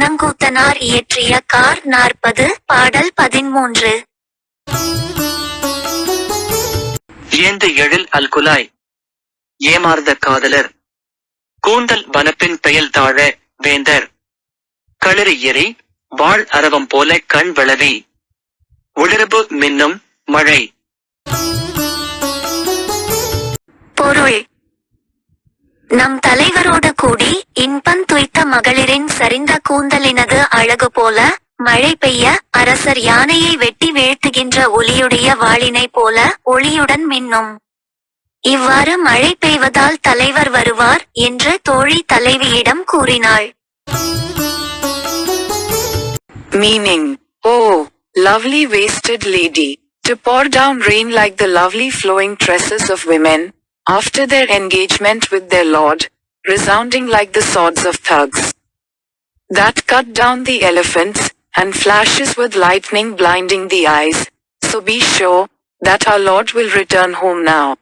அன்னங்கூத்தனார் இயற்றிய கார் நாற்பது பாடல் பதிமூன்று ஏந்து எழில் அல்குலாய் ஏமார்ந்த காதலர் கூந்தல் வனப்பின் பெயல் தாழ வேந்தர் களிறு எரி வாழ் அரவம் போல கண் விளவி ஒளிரபு மின்னும் மழை. பொருள் நம் தலைவரோடு கூடி இன்பம் துய்த்த மகளிரின் சரிந்த கூந்தலினது அழகு போல மழை பெய்ய அரசர் யானையை வெட்டி வீழ்த்துகின்ற ஒளியுடைய வாளினை போல ஒளியுடன் மின்னும். இவ்வாறு மழை பெய்வதால் தலைவர் வருவார் என்று தோழி தலைவியிடம் கூறினாள். Meaning oh lovely wasted lady to pour down rain like the lovely flowing tresses of women, after their engagement with their lord, resounding like the swords of thugs. That cut down the elephants, and flashes with lightning blinding the eyes, so be sure, that our lord will return home now.